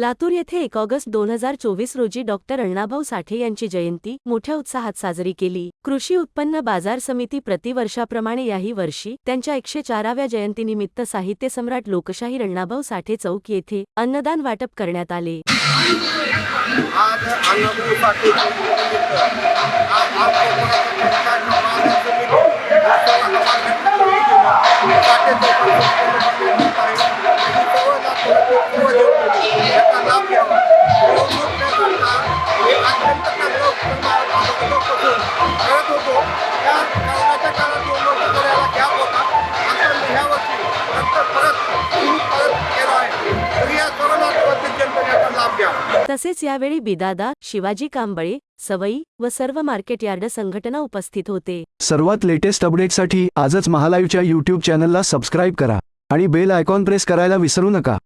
लातूर येथे एक ऑगस्ट दोन हजार चोवीस रोजी डॉक्टर अण्णाभाऊ साठे यांची जयंती मोठ्या उत्साहात साजरी केली. कृषी उत्पन्न बाजार समिती प्रतिवर्षाप्रमाणे याही वर्षी त्यांच्या एकशे चाराव्या जयंतीनिमित्त साहित्य सम्राट लोकशाहीर अण्णाभाऊ साठे चौक येथे अन्नदान वाटप करण्यात आले. आज तसेच यावेळी बिदादा शिवाजी कांबळे सवई व सर्व मार्केट यार्ड संघटना उपस्थित होते. सर्वात लेटेस्ट अपडेटसाठी आजच महालाईव्हच्या यूट्यूब चॅनलला सबस्क्राईब करा आणि बेल आयकॉन प्रेस करायला विसरू नका.